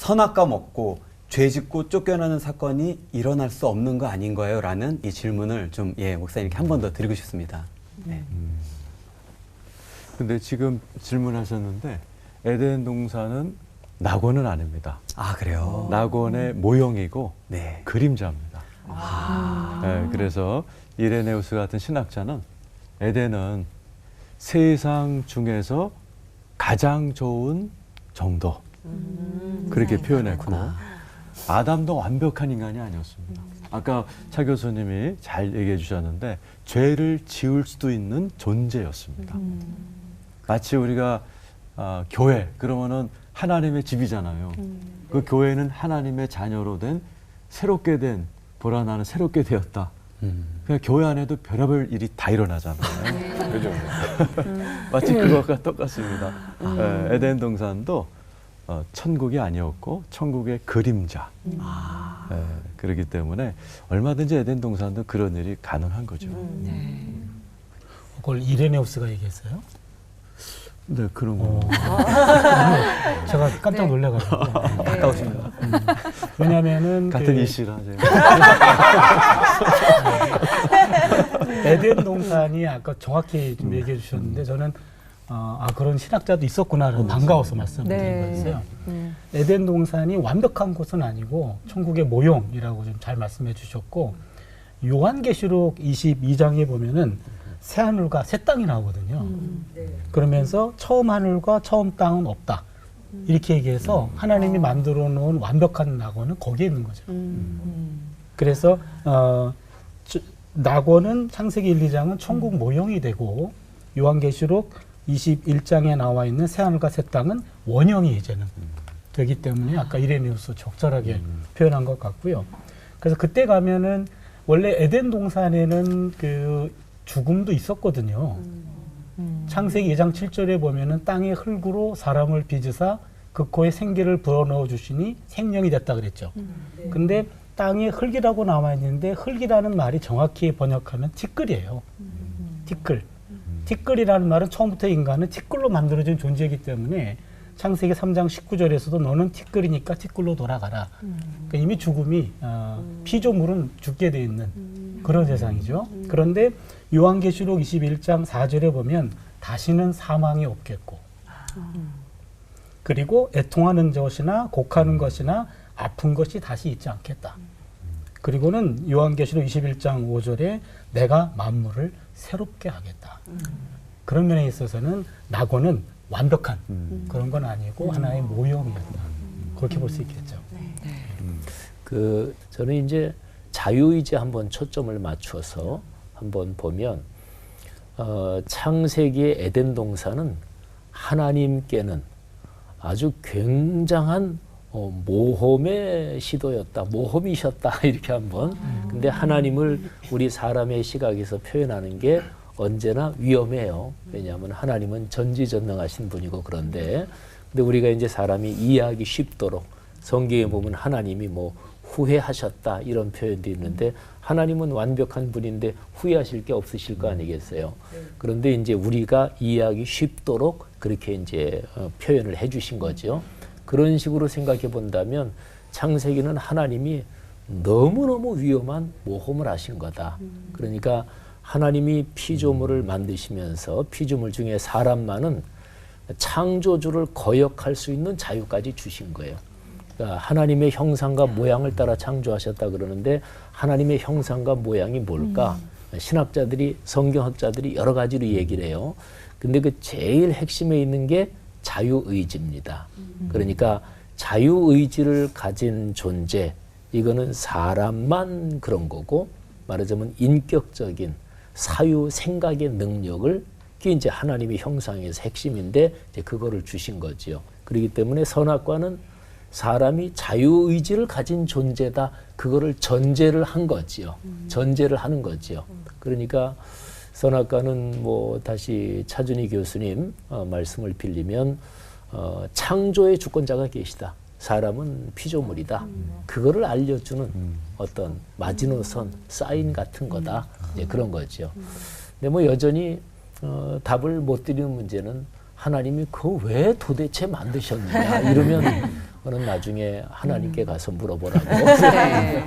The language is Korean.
선악과 먹고 죄 짓고 쫓겨나는 사건이 일어날 수 없는 거 아닌가요? 라는 이 질문을 좀 예, 목사님께 한 번 더 드리고 싶습니다. 네. 근데 지금 질문하셨는데 에덴 동산은 낙원은 아닙니다. 아, 그래요? 낙원의 모형이고 네. 그림자입니다. 네, 그래서 이레네우스 같은 신학자는 에덴은 세상 중에서 가장 좋은 정도 그렇게 표현했고 아담도 완벽한 인간이 아니었습니다. 아까 차 교수님이 잘 얘기해 주셨는데 죄를 지을 수도 있는 존재였습니다. 마치 우리가 아, 교회 그러면은 하나님의 집이잖아요. 그 교회는 하나님의 자녀로 된 새롭게 된 보라 나는 새롭게 되었다. 음. 그냥 교회 안에도 별의별 일이 다 일어나잖아요. 그죠. 마치 그것과 똑같습니다. 예, 에덴 동산도 어, 천국이 아니었고 천국의 그림자. 예, 그렇기 때문에 얼마든지 에덴 동산도 그런 일이 가능한 거죠. 그걸 이레네우스가 얘기했어요. 네, 그런 어. 거. 제가 깜짝 놀래가지고. 가까우십니다. 왜냐면은 같은 그 이시라 제가. 에덴 동산이 아까 정확히 좀 얘기해 주셨는데 저는 어, 아 그런 신학자도 있었구나라는 반가워서 말씀드린 네. 거였어요. 음. 에덴 동산이 완벽한 곳은 아니고 천국의 모형이라고 좀 잘 말씀해 주셨고 요한계시록 22장에 보면은 새 하늘과 새 땅이 나오거든요. 그러면서 처음 하늘과 처음 땅은 없다. 이렇게 얘기해서 하나님이 만들어 놓은 완벽한 낙원은 거기에 있는 거죠. 그래서 어, 저- 낙원은 창세기 1, 2장은 천국 모형이 되고 요한계시록 21장에 나와 있는 새하늘과 새 땅은 원형이 이제는 되기 때문에 아까 이레니우스 적절하게 표현한 것 같고요. 그래서 그때 가면은 원래 에덴 동산에는 그 죽음도 있었거든요. 창세기 2장 7절에 보면은 땅의 흙으로 사람을 빚으사 그 코에 생기를 불어넣어 주시니 생명이 됐다 그랬죠. 근데 땅에 흙이라고 나와 있는데 흙이라는 말이 정확히 번역하면 티끌이에요. 티끌. 티끌이라는 말은 처음부터 인간은 티끌로 만들어진 존재이기 때문에 창세기 3장 19절에서도 너는 티끌이니까 티끌로 돌아가라. 그러니까 이미 죽음이 어, 피조물은 죽게 돼 있는 그런 세상이죠. 그런데 요한계시록 21장 4절에 보면 다시는 사망이 없겠고 그리고 애통하는 것이나 곡하는 것이나 아픈 것이 다시 있지 않겠다. 그리고는 요한계시록 21장 5절에 내가 만물을 새롭게 하겠다. 그런 면에 있어서는 낙원은 완벽한 그런 건 아니고 하나의 모형이었다. 그렇게 볼 수 있겠죠. 그 저는 이제 자유의지 한번 초점을 맞춰서 한번 보면 어, 창세기의 에덴 동산은 하나님께는 아주 굉장한 어, 모험의 시도였다, 모험이셨다 이렇게 한번. 근데 하나님을 우리 사람의 시각에서 표현하는 게 언제나 위험해요. 왜냐하면 하나님은 전지전능하신 분이고 그런데 근데 우리가 이제 사람이 이해하기 쉽도록 성경에 보면 하나님이 뭐 후회하셨다 이런 표현도 있는데 하나님은 완벽한 분인데 후회하실 게 없으실 거 아니겠어요. 그런데 이제 우리가 이해하기 쉽도록 그렇게 이제 어, 표현을 해주신 거죠. 그런 식으로 생각해 본다면 창세기는 하나님이 너무너무 위험한 모험을 하신 거다. 그러니까 하나님이 피조물을 만드시면서 피조물 중에 사람만은 창조주를 거역할 수 있는 자유까지 주신 거예요. 그러니까 하나님의 형상과 모양을 따라 창조하셨다 그러는데 하나님의 형상과 모양이 뭘까? 신학자들이 성경학자들이 여러 가지로 얘기를 해요. 근데 그 제일 핵심에 있는 게 자유의지입니다. 그러니까 자유의지를 가진 존재 이거는 사람만 그런 거고 말하자면 인격적인 사유 생각의 능력을 그게 이제 하나님의 형상에서 핵심인데 이제 그거를 주신 거지요. 그렇기 때문에 선악과는 사람이 자유의지를 가진 존재다. 그거를 전제를 한 거지요. 전제를 하는 거지요. 그러니까 선악과는 뭐 다시 차준희 교수님 어, 말씀을 빌리면 어, 창조의 주권자가 계시다. 사람은 피조물이다. 그거를 알려주는 어떤 마지노선 사인 같은 거다. 이제 그런 거죠. 근데 뭐 여전히 어, 답을 못 드리는 문제는 하나님이 그 왜 도대체 만드셨느냐 이러면 그거는 나중에 하나님께 가서 물어보라고. 네.